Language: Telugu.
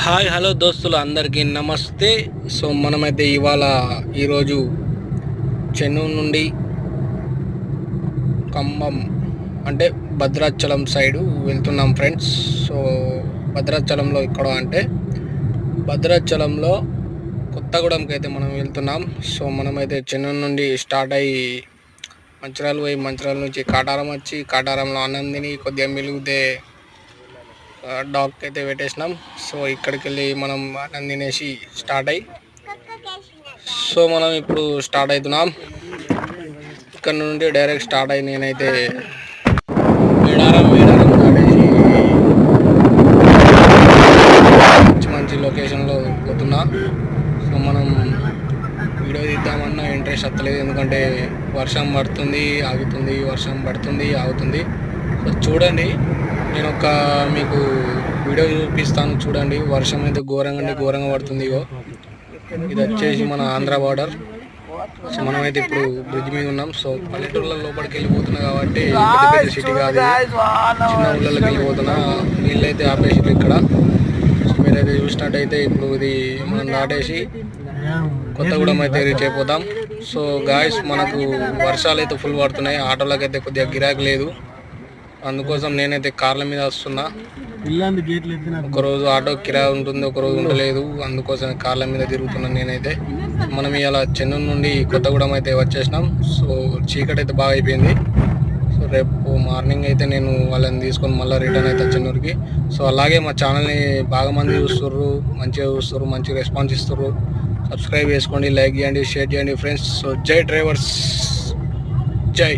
హాయ్ హలో దోస్తులు అందరికీ నమస్తే. సో మనమైతే ఇవాళ ఈరోజు చెన్నూరు నుండి ఖమ్మం అంటే భద్రాచలం సైడు వెళ్తున్నాం ఫ్రెండ్స్. సో భద్రాచలంలో ఇక్కడ అంటే భద్రాచలంలో కొత్తగూడెంకి అయితే మనం వెళ్తున్నాం. సో మనమైతే చెన్నూరు నుండి స్టార్ట్ అయ్యి మంచిర్యాల పోయి మంచిరాల నుంచి కాటారం వచ్చి కాటారంలో ఆనందిని కొద్దిగా మిలిగితే డాగ్ అయితే పెట్టేసినాం. సో ఇక్కడికి వెళ్ళి మనం అన్నం తినేసి స్టార్ట్ అయ్యి. సో మనం ఇప్పుడు స్టార్ట్ అవుతున్నాం. ఇక్కడ నుండి డైరెక్ట్ స్టార్ట్ అయ్యి నేనైతే మేడారం మేడారం దాటేసి మంచి మంచి లొకేషన్లో పోతున్నా. సో మనం వీడియో తీద్దామన్నా ఇంట్రెస్ట్ వస్తలేదు ఎందుకంటే వర్షం పడుతుంది ఆగుతుంది వర్షం పడుతుంది ఆగుతుంది. సో చూడండి నేను ఒక మీకు వీడియో చూపిస్తాను చూడండి. వర్షం అయితే ఘోరంగా అంటే ఘోరంగా పడుతుంది ఇగో. ఇది వచ్చేసి మన ఆంధ్ర బార్డర్ సో మనమైతే ఇప్పుడు బ్రిడ్జ్ మీద ఉన్నాం. సో పల్లెటూర్ల లోపలికి వెళ్ళిపోతున్నా కాబట్టి పెద్ద సిటీ కాదు. చిన్న ఊళ్ళలోకి వెళ్ళిపోతున్నా. నీళ్ళైతే ఆపేసి ఇక్కడ. సో మీరైతే చూసినట్టయితే ఇప్పుడు ఇది మనం దాటేసి కొత్తగూడెం అయితే రీచ్ అయిపోతాం. సో గాయస్ మనకు వర్షాలు అయితే ఫుల్ పడుతున్నాయి. ఆటోలకు అయితే కొద్దిగా గిరాకీ లేదు. అందుకోసం నేనైతే కార్ల మీద వస్తున్నా. ఒకరోజు ఆటో కిరా ఉంటుంది ఒకరోజు ఉండలేదు. అందుకోసం కార్ల మీద తిరుగుతున్నాను నేనైతే. మనం ఇలా చెన్నూరు నుండి కొత్తగూడెం అయితే వచ్చేసినాం. సో చీకటి అయితే బాగా అయిపోయింది. సో రేపు మార్నింగ్ అయితే నేను వాళ్ళని తీసుకొని మళ్ళీ రిటర్న్ అవుతా చెన్నూరుకి. సో అలాగే మా ఛానల్ని బాగా మంది చూస్తుర్రు మంచిగా చూస్తుర్రు మంచి రెస్పాన్స్ ఇస్తుర్రు. సబ్స్క్రైబ్ చేసుకోండి లైక్ చేయండి షేర్ చేయండి ఫ్రెండ్స్. సో జై డ్రైవర్స్. జై.